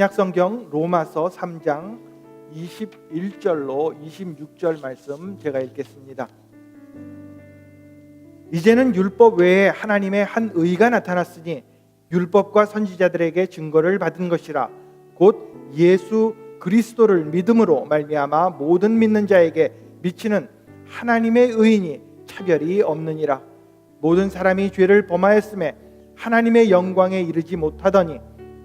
신약성경 로마서 3장 21절로 26절 말씀 제가 읽겠습니다. 이제는 율법 외에 하나님의 한 의가 나타났으니 율법과 선지자들에게 증거를 받은 것이라 곧 예수 그리스도를 믿음으로 말미암아 모든 믿는 자에게 미치는 하나님의 의인이 차별이 없느니라 모든 사람이 죄를 범하였음에 하나님의 영광에 이르지 못하더니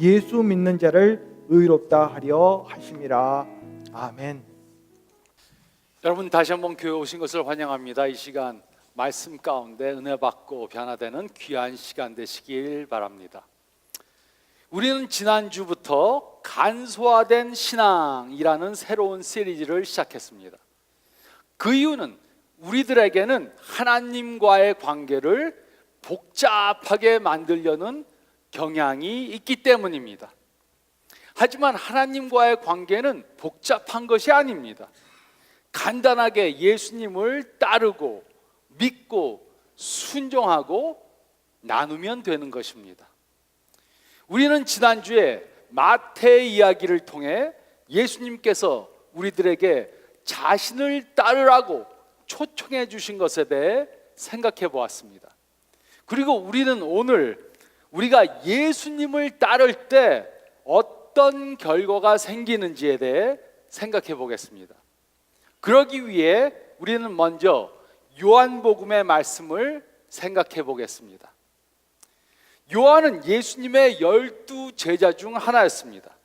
예수 믿는 자를 의롭다 하려 하심이라 아멘. 여러분 다시 한번 교회 오신 것을 환영합니다. 이 시간 말씀 가운데 은혜 받고 변화되는 귀한 시간 되시길 바랍니다. 우리는 지난주부터 간소화된 신앙이라는 새로운 시리즈를 시작했습니다. 그 이유는 우리들에게는 하나님과의 관계를 복잡하게 만들려는 경향이 있기 때문입니다. 하지만 하나님과의 관계는 복잡한 것이 아닙니다. 간단하게 예수님을 따르고 믿고 순종하고 나누면 되는 것입니다. 우리는 지난주에 마태 이야기를 통해 예수님께서 우리들에게 자신을 따르라고 초청해 주신 것에 대해 생각해 보았습니다. 그리고 우리는 오늘 우리가 예수님을 따를 때 어떤 결과가 생기는지에 대해 생각해 보겠습니다. 그러기 위해 우리는 먼저 요한복음의 말씀을 생각해 보겠습니다. 요한은 예수님의 열두 제자 중 하나였습니다.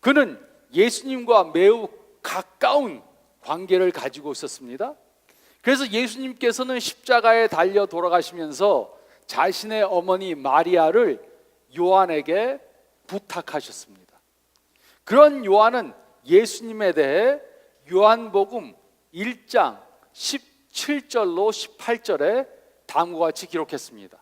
그는 예수님과 매우 가까운 관계를 가지고 있었습니다. 그래서 예수님께서는 십자가에 달려 돌아가시면서 자신의 어머니 마리아를 요한에게 부탁하셨습니다. 그런 요한은 예수님에 대해 요한복음 1장 17절로 18절에 다음과 같이 기록했습니다.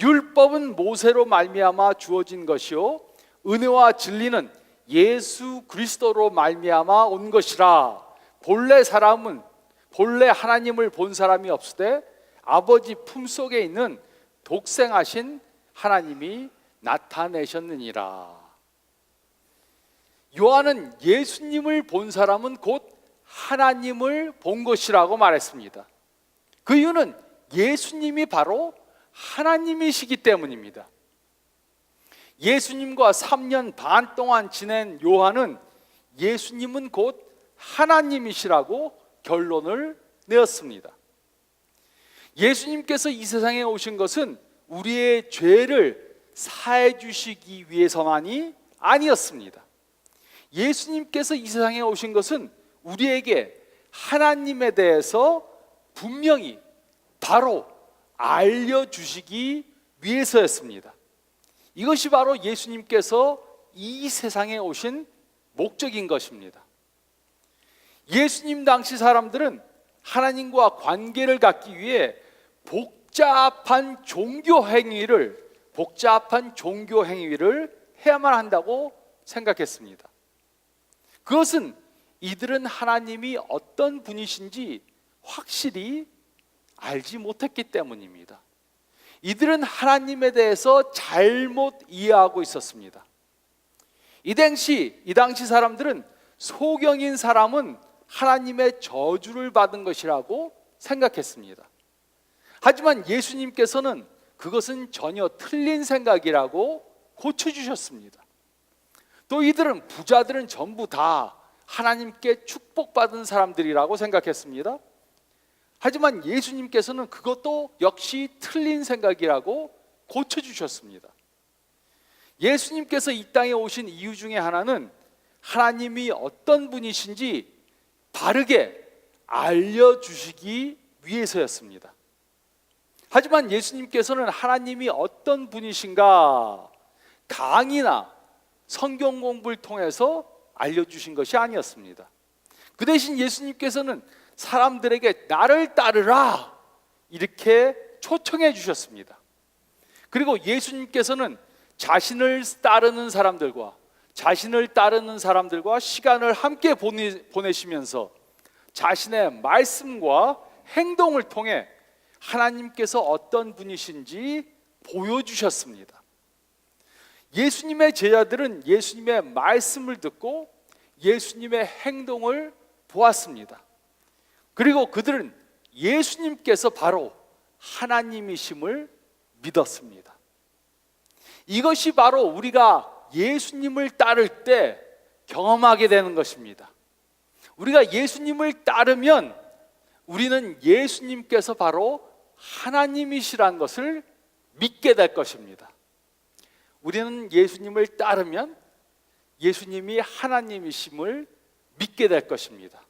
율법은 모세로 말미암아 주어진 것이요 은혜와 진리는 예수 그리스도로 말미암아 온 것이라 본래 사람은 본래 하나님을 본 사람이 없으되 아버지 품속에 있는 독생하신 하나님이 나타내셨느니라. 요한은 예수님을 본 사람은 곧 하나님을 본 것이라고 말했습니다. 그 이유는 예수님이 바로 하나님이시기 때문입니다. 예수님과 3년 반 동안 지낸 요한은 예수님은 곧 하나님이시라고 결론을 내었습니다. 예수님께서 이 세상에 오신 것은 우리의 죄를 사해 주시기 위해서만이 아니었습니다. 예수님께서 이 세상에 오신 것은 우리에게 하나님에 대해서 분명히 바로 알려주시기 위해서였습니다. 이것이 바로 예수님께서 이 세상에 오신 목적인 것입니다. 예수님 당시 사람들은 하나님과 관계를 갖기 위해 복잡한 종교 행위를 복잡한 종교 행위를 해야만 한다고 생각했습니다. 그것은 이들은 하나님이 어떤 분이신지 확실히 알지 못했기 때문입니다. 이들은 하나님에 대해서 잘못 이해하고 있었습니다. 이 당시 이 당시 사람들은 소경인 사람은 하나님의 저주를 받은 것이라고 생각했습니다. 하지만 예수님께서는 그것은 전혀 틀린 생각이라고 고쳐주셨습니다. 또 이들은 부자들은 전부 다 하나님께 축복받은 사람들이라고 생각했습니다. 하지만 예수님께서는 그것도 역시 틀린 생각이라고 고쳐주셨습니다. 예수님께서 이 땅에 오신 이유 중에 하나는 하나님이 어떤 분이신지 바르게 알려주시기 위해서였습니다. 하지만 예수님께서는 하나님이 어떤 분이신가 강의나 성경 공부를 통해서 알려주신 것이 아니었습니다. 그 대신 예수님께서는 사람들에게 나를 따르라 이렇게 초청해 주셨습니다. 그리고 예수님께서는 자신을 따르는 사람들과 자신을 따르는 사람들과 시간을 함께 보내, 보내시면서 자신의 말씀과 행동을 통해 하나님께서 어떤 분이신지 보여주셨습니다. 예수님의 제자들은 예수님의 말씀을 듣고 예수님의 행동을 보았습니다. 그리고 그들은 예수님께서 바로 하나님이심을 믿었습니다. 이것이 바로 우리가 예수님을 따를 때 경험하게 되는 것입니다. 우리가 예수님을 따르면 우리는 예수님께서 바로 하나님이시라는 것을 믿게 될 것입니다. 우리는 예수님을 따르면 예수님이 하나님이심을 믿게 될 것입니다.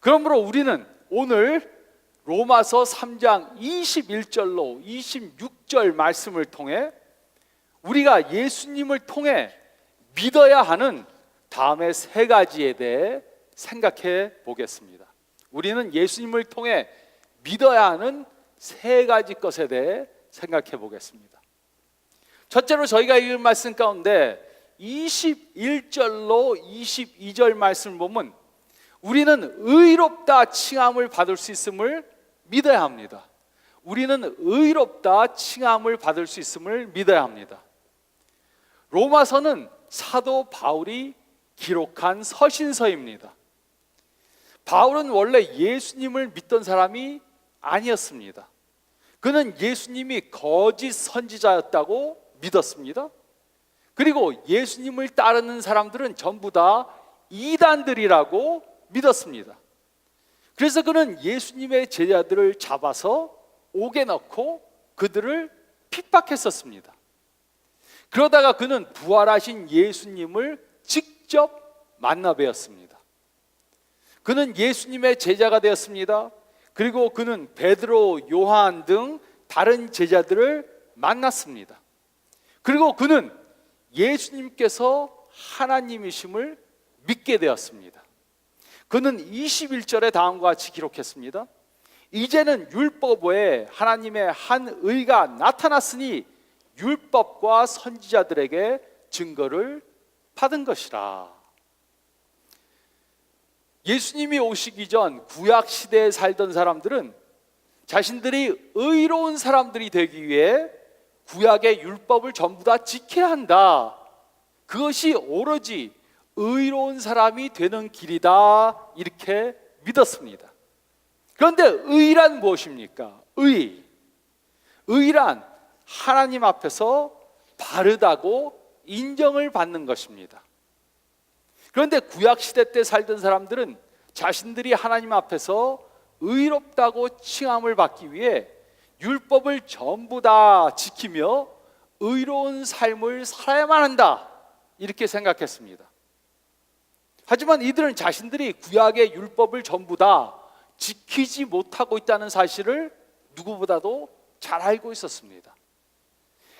그러므로 우리는 오늘 로마서 3장 21절로 26절 말씀을 통해 우리가 예수님을 통해 믿어야 하는 다음의 세 가지에 대해 생각해 보겠습니다. 우리는 예수님을 통해 믿어야 하는 세 가지 것에 대해 생각해 보겠습니다. 첫째로 저희가 읽은 말씀 가운데 21절로 22절 말씀을 보면 우리는 의롭다 칭함을 받을 수 있음을 믿어야 합니다. 우리는 의롭다 칭함을 받을 수 있음을 믿어야 합니다. 로마서는 사도 바울이 기록한 서신서입니다. 바울은 원래 예수님을 믿던 사람이 아니었습니다. 그는 예수님이 거짓 선지자였다고 믿었습니다. 그리고 예수님을 따르는 사람들은 전부 다 이단들이라고 믿었습니다. 그래서 그는 예수님의 제자들을 잡아서 옥에 넣고 그들을 핍박했었습니다. 그러다가 그는 부활하신 예수님을 직접 만나 뵈었습니다. 그는 예수님의 제자가 되었습니다. 그리고 그는 베드로, 요한 등 다른 제자들을 만났습니다. 그리고 그는 예수님께서 하나님이심을 믿게 되었습니다. 그는 21절에 다음과 같이 기록했습니다. 이제는 율법 외에 하나님의 한 의가 나타났으니 율법과 선지자들에게 증거를 받은 것이라. 예수님이 오시기 전 구약 시대에 살던 사람들은 자신들이 의로운 사람들이 되기 위해 구약의 율법을 전부 다 지켜야 한다. 그것이 오로지 의로운 사람이 되는 길이다. 이렇게 믿었습니다. 그런데 의란 무엇입니까? 의. 의란 하나님 앞에서 바르다고 인정을 받는 것입니다. 그런데 구약 시대 때 살던 사람들은 자신들이 하나님 앞에서 의롭다고 칭함을 받기 위해 율법을 전부 다 지키며 의로운 삶을 살아야만 한다. 이렇게 생각했습니다. 하지만 이들은 자신들이 구약의 율법을 전부 다 지키지 못하고 있다는 사실을 누구보다도 잘 알고 있었습니다.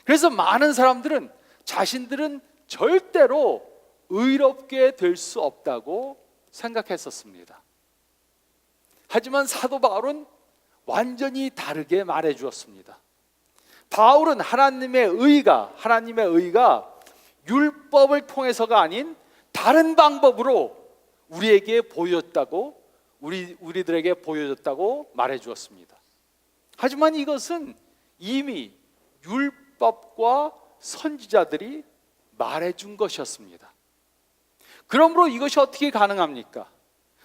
그래서 많은 사람들은 자신들은 절대로 의롭게 될 수 없다고 생각했었습니다. 하지만 사도 바울은 완전히 다르게 말해 주었습니다. 바울은 하나님의 의가 하나님의 의가 율법을 통해서가 아닌 다른 방법으로 우리에게 보여줬다고 우리 우리들에게 보여줬다고 말해 주었습니다. 하지만 이것은 이미 율법과 선지자들이 말해 준 것이었습니다. 그러므로 이것이 어떻게 가능합니까?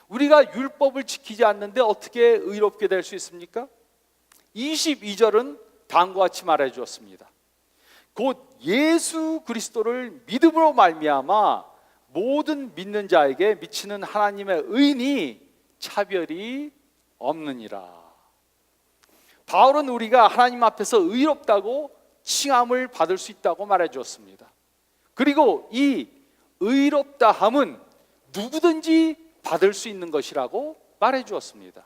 우리가 율법을 지키지 않는데 어떻게 의롭게 될 수 있습니까? 22절은 다음과 같이 말해 주었습니다. 곧 예수 그리스도를 믿음으로 말미암아 모든 믿는 자에게 미치는 하나님의 의인이 차별이 없느니라. 바울은 우리가 하나님 앞에서 의롭다고 칭함을 받을 수 있다고 말해 주었습니다. 그리고 이 의롭다 함은 누구든지 받을 수 있는 것이라고 말해 주었습니다.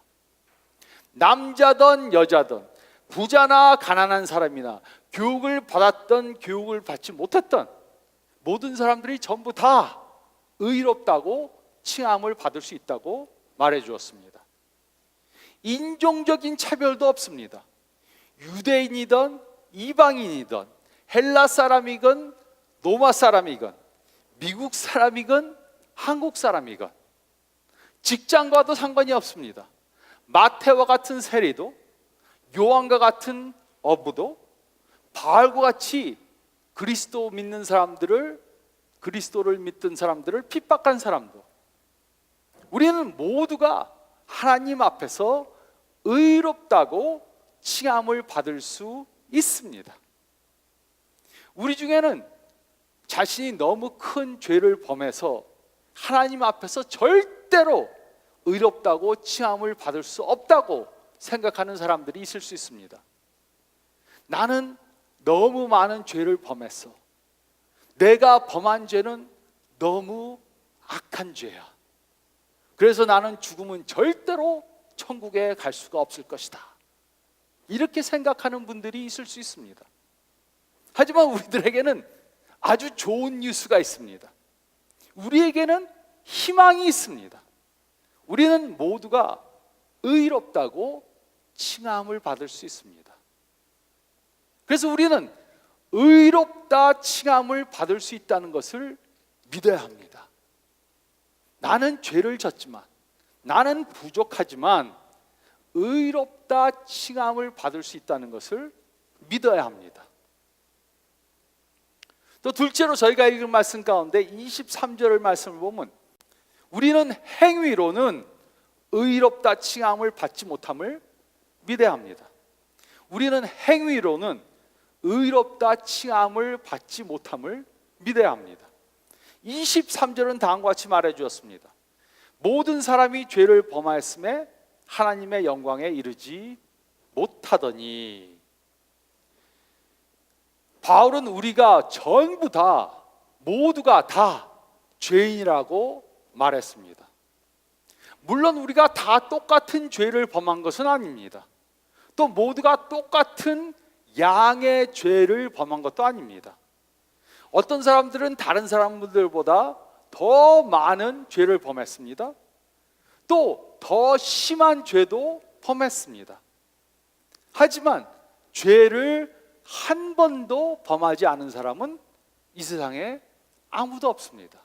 남자든 여자든 부자나 가난한 사람이나 교육을 받았던 교육을 받지 못했던 모든 사람들이 전부 다 의롭다고 칭함을 받을 수 있다고 말해 주었습니다. 인종적인 차별도 없습니다. 유대인이든 이방인이든 헬라 사람이건 로마 사람이건 미국 사람이건 한국 사람이건 직장과도 상관이 없습니다. 마태와 같은 세리도 요한과 같은 어부도 바알과 같이 그리스도 믿는 사람들을 그리스도를 믿던 사람들을 핍박한 사람도 우리는 모두가 하나님 앞에서 의롭다고 칭함을 받을 수 있습니다. 우리 중에는 자신이 너무 큰 죄를 범해서 하나님 앞에서 절대로 의롭다고 칭함을 받을 수 없다고 생각하는 사람들이 있을 수 있습니다. 나는 너무 많은 죄를 범했어. 내가 범한 죄는 너무 악한 죄야. 그래서 나는 죽으면 절대로 천국에 갈 수가 없을 것이다. 이렇게 생각하는 분들이 있을 수 있습니다. 하지만 우리들에게는 아주 좋은 뉴스가 있습니다. 우리에게는 희망이 있습니다. 우리는 모두가 의롭다고 칭함을 받을 수 있습니다. 그래서 우리는 의롭다 칭함을 받을 수 있다는 것을 믿어야 합니다. 나는 죄를 졌지만 나는 부족하지만 의롭다 칭함을 받을 수 있다는 것을 믿어야 합니다. 또 둘째로 저희가 읽은 말씀 가운데 23절의 말씀을 보면 우리는 행위로는 의롭다 칭함을 받지 못함을 믿어야 합니다. 우리는 행위로는 의롭다 칭함을 받지 못함을 믿어야 합니다. 23절은 다음과 같이 말해 주었습니다. 모든 사람이 죄를 범하였음에 하나님의 영광에 이르지 못하더니 바울은 우리가 전부 다 모두가 다 죄인이라고 말했습니다. 물론 우리가 다 똑같은 죄를 범한 것은 아닙니다. 또 모두가 똑같은 양의 죄를 범한 것도 아닙니다. 어떤 사람들은 다른 사람들보다 더 많은 죄를 범했습니다. 또 더 심한 죄도 범했습니다. 하지만 죄를 한 번도 범하지 않은 사람은 이 세상에 아무도 없습니다.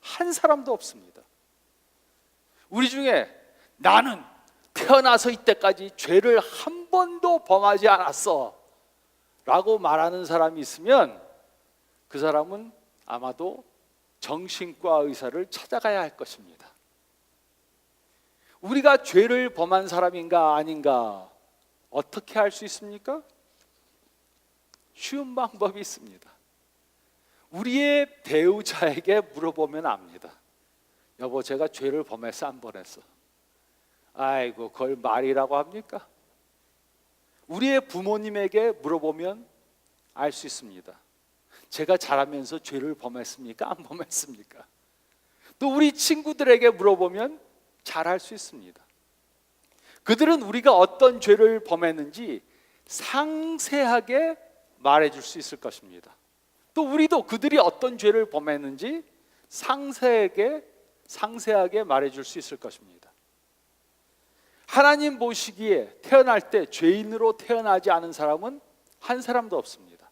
한 사람도 없습니다. 우리 중에 나는 태어나서 이때까지 죄를 한 번도 범하지 않았어. 라고 말하는 사람이 있으면 그 사람은 아마도 정신과 의사를 찾아가야 할 것입니다. 우리가 죄를 범한 사람인가 아닌가 어떻게 할수 있습니까? 쉬운 방법이 있습니다. 우리의 배우자에게 물어보면 압니다. 여보, 제가 죄를 범했어, 안 범했어? 아이고, 그걸 말이라고 합니까? 우리의 부모님에게 물어보면 알 수 있습니다. 제가 자라면서 죄를 범했습니까? 안 범했습니까? 또 우리 친구들에게 물어보면 잘 알 수 있습니다. 그들은 우리가 어떤 죄를 범했는지 상세하게 말해 줄 수 있을 것입니다. 또 우리도 그들이 어떤 죄를 범했는지 상세하게 상세하게 말해 줄 수 있을 것입니다. 하나님 보시기에 태어날 때 죄인으로 태어나지 않은 사람은 한 사람도 없습니다.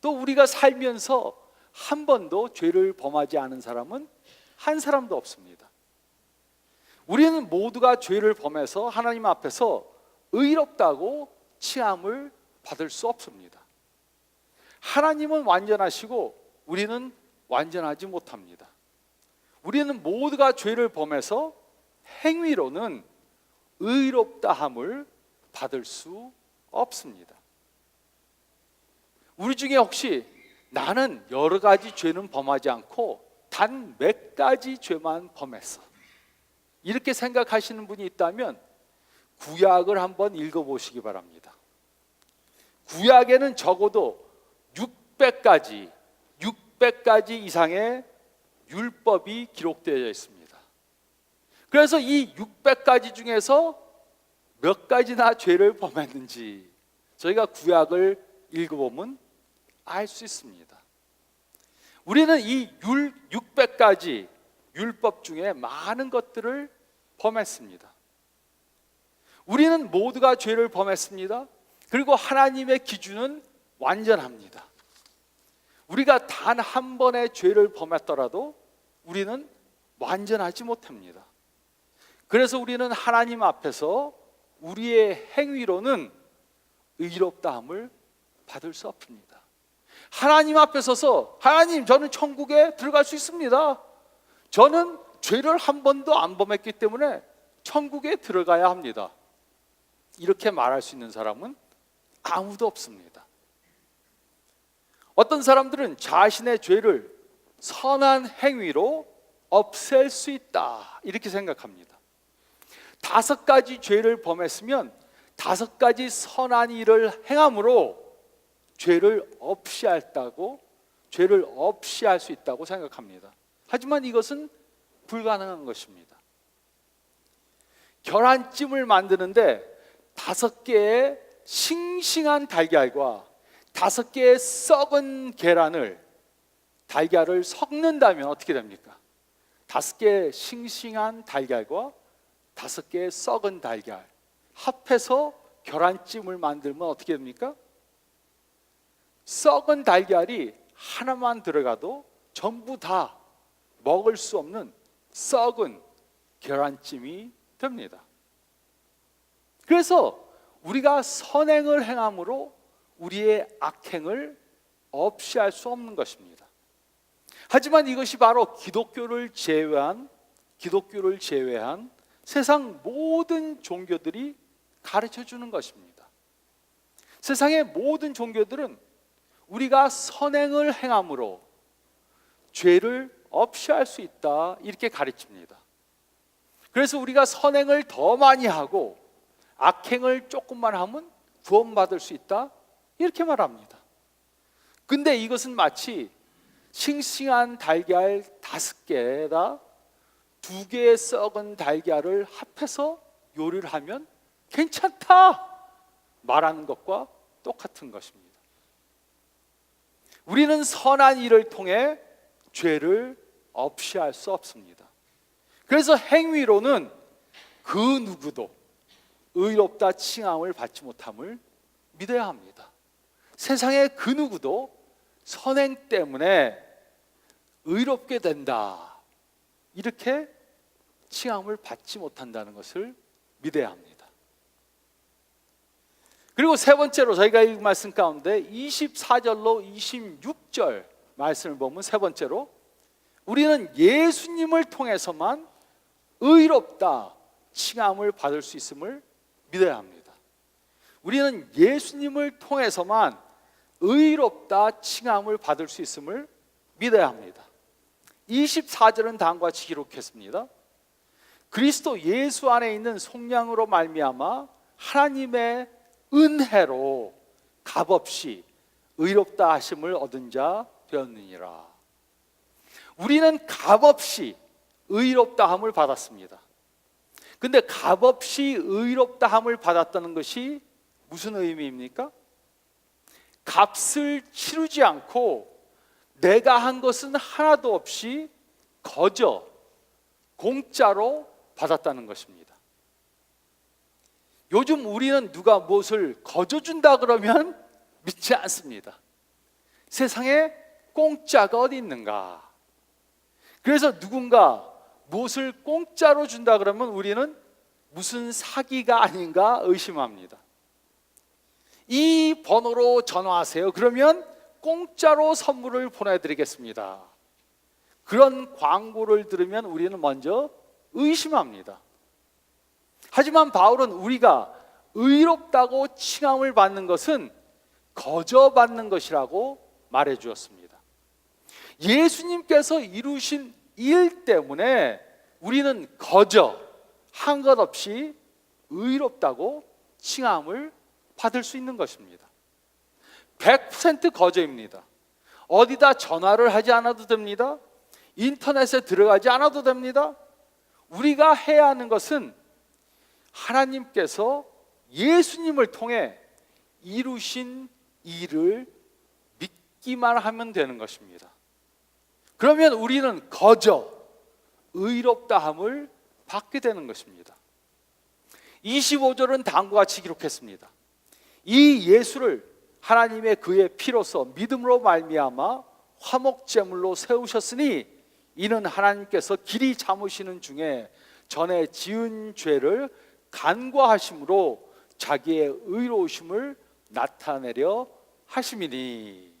또 우리가 살면서 한 번도 죄를 범하지 않은 사람은 한 사람도 없습니다. 우리는 모두가 죄를 범해서 하나님 앞에서 의롭다고 치함을 받을 수 없습니다. 하나님은 완전하시고 우리는 완전하지 못합니다. 우리는 모두가 죄를 범해서 행위로는 의롭다함을 받을 수 없습니다. 우리 중에 혹시 나는 여러 가지 죄는 범하지 않고 단 몇 가지 죄만 범했어. 이렇게 생각하시는 분이 있다면 구약을 한번 읽어보시기 바랍니다. 구약에는 적어도 600가지, 600가지 이상의 율법이 기록되어 있습니다. 그래서 이 600가지 중에서 몇 가지나 죄를 범했는지 저희가 구약을 읽어보면 알 수 있습니다. 우리는 이 율 600가지 율법 중에 많은 것들을 범했습니다. 우리는 모두가 죄를 범했습니다. 그리고 하나님의 기준은 완전합니다. 우리가 단 한 번의 죄를 범했더라도 우리는 완전하지 못합니다. 그래서 우리는 하나님 앞에서 우리의 행위로는 의롭다함을 받을 수 없습니다. 하나님 앞에 서서 하나님 저는 천국에 들어갈 수 있습니다. 저는 죄를 한 번도 안 범했기 때문에 천국에 들어가야 합니다. 이렇게 말할 수 있는 사람은 아무도 없습니다. 어떤 사람들은 자신의 죄를 선한 행위로 없앨 수 있다. 이렇게 생각합니다. 다섯 가지 죄를 범했으면 다섯 가지 선한 일을 행함으로 죄를 없이 했다고 죄를 없이 할 수 있다고 생각합니다. 하지만 이것은 불가능한 것입니다. 계란찜을 만드는데 다섯 개의 싱싱한 달걀과 다섯 개의 썩은 계란을 달걀을 섞는다면 어떻게 됩니까? 다섯 개의 싱싱한 달걀과 다섯 개의 썩은 달걀 합해서 계란찜을 만들면 어떻게 됩니까? 썩은 달걀이 하나만 들어가도 전부 다 먹을 수 없는 썩은 계란찜이 됩니다. 그래서 우리가 선행을 행함으로 우리의 악행을 없이 할 수 없는 것입니다. 하지만 이것이 바로 기독교를 제외한 기독교를 제외한 세상 모든 종교들이 가르쳐 주는 것입니다. 세상의 모든 종교들은 우리가 선행을 행함으로 죄를 없이 할 수 있다 이렇게 가르칩니다. 그래서 우리가 선행을 더 많이 하고 악행을 조금만 하면 구원받을 수 있다 이렇게 말합니다. 근데 이것은 마치 싱싱한 달걀 다섯 개에다 두 개의 썩은 달걀을 합해서 요리를 하면 괜찮다 말하는 것과 똑같은 것입니다. 우리는 선한 일을 통해 죄를 없이 할 수 없습니다. 그래서 행위로는 그 누구도 의롭다 칭함을 받지 못함을 믿어야 합니다. 세상의 그 누구도 선행 때문에 의롭게 된다. 이렇게 칭함을 받지 못한다는 것을 믿어야 합니다. 그리고 세 번째로 저희가 읽은 말씀 가운데 24절로 26절 말씀을 보면 세 번째로 우리는 예수님을 통해서만 의롭다 칭함을 받을 수 있음을 믿어야 합니다. 우리는 예수님을 통해서만 의롭다 칭함을 받을 수 있음을 믿어야 합니다. 24절은 다음과 같이 기록했습니다. 그리스도 예수 안에 있는 속량으로 말미암아 하나님의 은혜로 값없이 의롭다 하심을 얻은 자 되었느니라. 우리는 값없이 의롭다 함을 받았습니다. 근데 값없이 의롭다 함을 받았다는 것이 무슨 의미입니까? 값을 치르지 않고 내가 한 것은 하나도 없이 거저 공짜로 받았다는 것입니다. 요즘 우리는 누가 무엇을 거저 준다 그러면 믿지 않습니다. 세상에 공짜가 어디 있는가? 그래서 누군가 무엇을 공짜로 준다 그러면 우리는 무슨 사기가 아닌가 의심합니다. 이 번호로 전화하세요. 그러면 공짜로 선물을 보내드리겠습니다. 그런 광고를 들으면 우리는 먼저 의심합니다. 하지만 바울은 우리가 의롭다고 칭함을 받는 것은 거저 받는 것이라고 말해 주었습니다. 예수님께서 이루신 일 때문에 우리는 거저 한 것 없이 의롭다고 칭함을 받을 수 있는 것입니다. 100% 거저입니다. 어디다 전화를 하지 않아도 됩니다. 인터넷에 들어가지 않아도 됩니다. 우리가 해야 하는 것은 하나님께서 예수님을 통해 이루신 일을 믿기만 하면 되는 것입니다. 그러면 우리는 거저 의롭다함을 받게 되는 것입니다. 25절은 다음과 같이 기록했습니다. 이 예수를 하나님의 그의 피로서 믿음으로 말미암아 화목 제물로 세우셨으니 이는 하나님께서 길이 참으시는 중에 전에 지은 죄를 간과하심으로 자기의 의로우심을 나타내려 하심이니.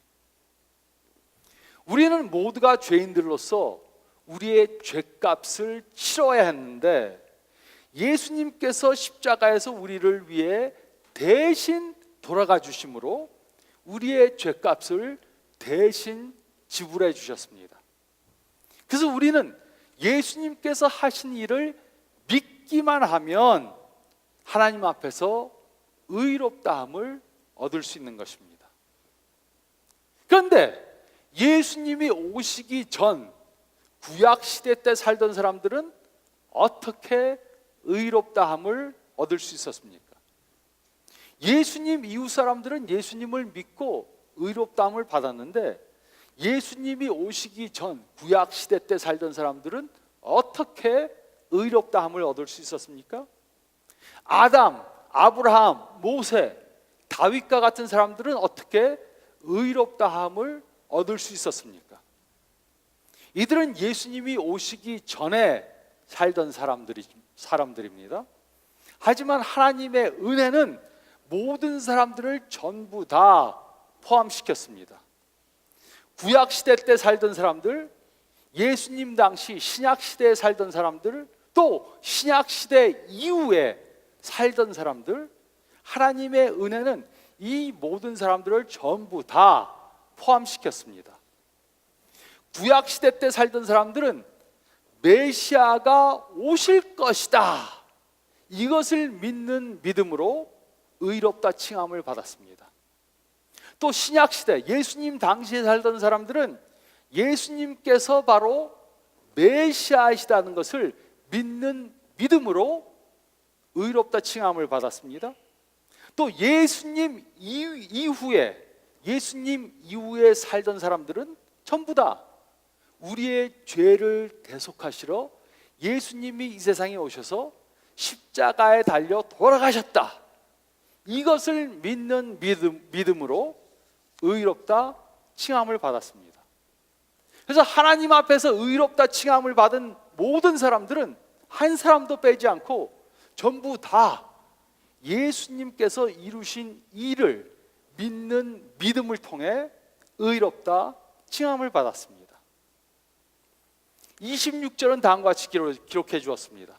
우리는 모두가 죄인들로서 우리의 죄값을 치러야 했는데 예수님께서 십자가에서 우리를 위해 대신 돌아가 주심으로 우리의 죄값을 대신 지불해 주셨습니다. 그래서 우리는 예수님께서 하신 일을 믿기만 하면 하나님 앞에서 의롭다함을 얻을 수 있는 것입니다. 그런데 예수님이 오시기 전 구약 시대 때 살던 사람들은 어떻게 의롭다함을 얻을 수 있었습니까? 예수님 이후 사람들은 예수님을 믿고 의롭다함을 받았는데 예수님이 오시기 전 구약 시대 때 살던 사람들은 어떻게 의롭다함을 얻을 수 있었습니까? 아담, 아브라함, 모세, 다윗과 같은 사람들은 어떻게 의롭다함을 얻을 수 있었습니까? 이들은 예수님이 오시기 전에 살던 사람들이 사람들입니다. 하지만 하나님의 은혜는 모든 사람들을 전부 다 포함시켰습니다. 구약 시대 때 살던 사람들, 예수님 당시 신약 시대에 살던 사람들, 또 신약 시대 이후에 살던 사람들, 하나님의 은혜는 이 모든 사람들을 전부 다 포함시켰습니다. 구약 시대 때 살던 사람들은 메시아가 오실 것이다. 이것을 믿는 믿음으로 의롭다 칭함을 받았습니다. 또 신약 시대 예수님 당시에 살던 사람들은 예수님께서 바로 메시아이시다는 것을 믿는 믿음으로 의롭다 칭함을 받았습니다. 또 예수님 이후에 예수님 이후에 살던 사람들은 전부 다 우리의 죄를 대속하시러 예수님이 이 세상에 오셔서 십자가에 달려 돌아가셨다. 이것을 믿는 믿음, 믿음으로 의롭다 칭함을 받았습니다. 그래서 하나님 앞에서 의롭다 칭함을 받은 모든 사람들은 한 사람도 빼지 않고 전부 다 예수님께서 이루신 일을 믿는 믿음을 통해 의롭다 칭함을 받았습니다. 26절은 다음과 같이 기록해 주었습니다.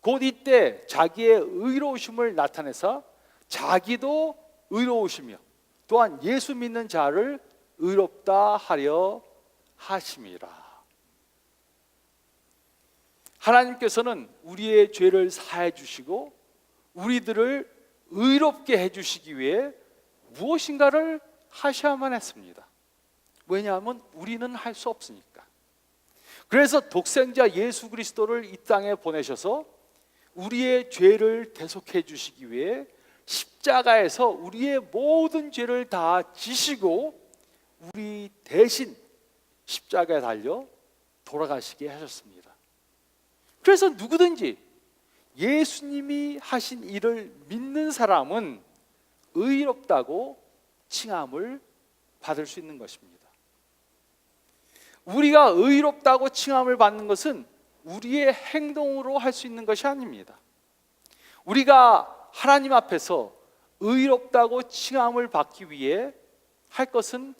곧 이때 자기의 의로우심을 나타내사 자기도 의로우시며 또한 예수 믿는 자를 의롭다 하려 하심이라. 하나님께서는 우리의 죄를 사해 주시고 우리들을 의롭게 해 주시기 위해 무엇인가를 하셔야만 했습니다. 왜냐하면 우리는 할 수 없으니까. 그래서 독생자 예수 그리스도를 이 땅에 보내셔서 우리의 죄를 대속해 주시기 위해 십자가에서 우리의 모든 죄를 다 지시고 우리 대신 십자가에 달려 돌아가시게 하셨습니다. 그래서 누구든지 예수님이 하신 일을 믿는 사람은 의롭다고 칭함을 받을 수 있는 것입니다. 우리가 의롭다고 칭함을 받는 것은 우리의 행동으로 할 수 있는 것이 아닙니다. 우리가 하나님 앞에서 의롭다고 칭함을 받기 위해 할 것은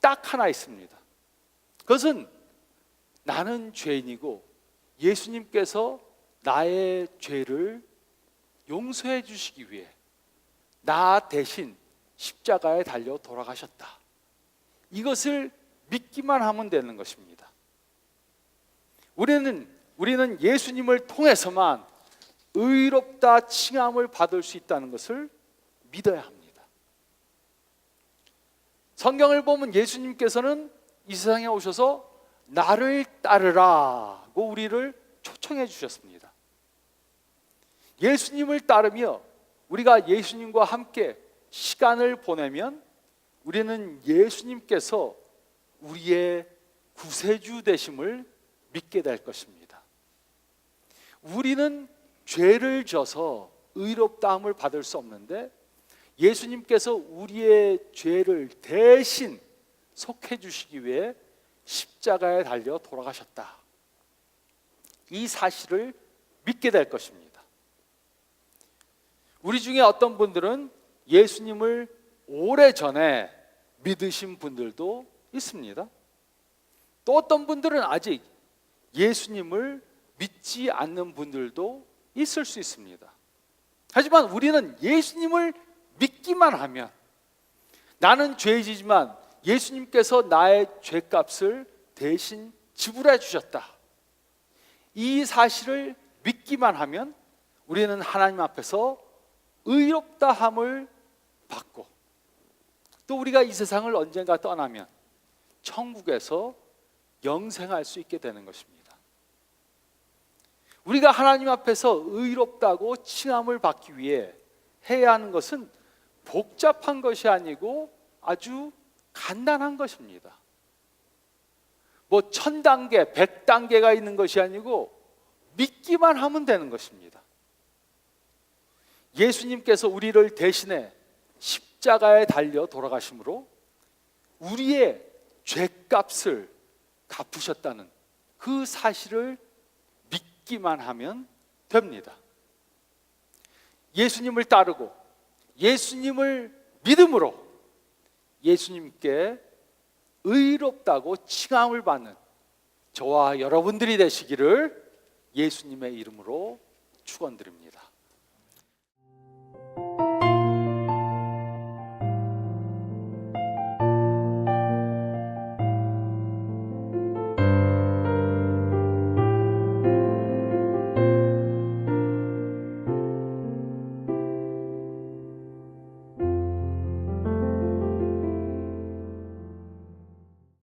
딱 하나 있습니다. 그것은 나는 죄인이고 예수님께서 나의 죄를 용서해 주시기 위해 나 대신 십자가에 달려 돌아가셨다. 이것을 믿기만 하면 되는 것입니다. 우리는 우리는 예수님을 통해서만 의롭다 칭함을 받을 수 있다는 것을 믿어야 합니다. 성경을 보면 예수님께서는 이 세상에 오셔서 나를 따르라고 우리를 초청해 주셨습니다. 예수님을 따르며 우리가 예수님과 함께 시간을 보내면 우리는 예수님께서 우리의 구세주 되심을 믿게 될 것입니다. 우리는 죄를 져서 의롭다함을 받을 수 없는데 예수님께서 우리의 죄를 대신 속해 주시기 위해 십자가에 달려 돌아가셨다. 이 사실을 믿게 될 것입니다. 우리 중에 어떤 분들은 예수님을 오래 전에 믿으신 분들도 있습니다. 또 어떤 분들은 아직 예수님을 믿지 않는 분들도 있을 수 있습니다. 하지만 우리는 예수님을 믿기만 하면 나는 죄지지만 예수님께서 나의 죄값을 대신 지불해 주셨다. 이 사실을 믿기만 하면 우리는 하나님 앞에서 의롭다함을 받고 또 우리가 이 세상을 언젠가 떠나면 천국에서 영생할 수 있게 되는 것입니다. 우리가 하나님 앞에서 의롭다고 칭함을 받기 위해 해야 하는 것은 복잡한 것이 아니고 아주 간단한 것입니다. 뭐 천 단계, 백 단계가 있는 것이 아니고 믿기만 하면 되는 것입니다. 예수님께서 우리를 대신해 십자가에 달려 돌아가심으로 우리의 죄값을 갚으셨다는 그 사실을 믿기만 하면 됩니다. 예수님을 따르고 예수님을 믿음으로 예수님께 의롭다고 칭함을 받는 저와 여러분들이 되시기를 예수님의 이름으로 축원드립니다.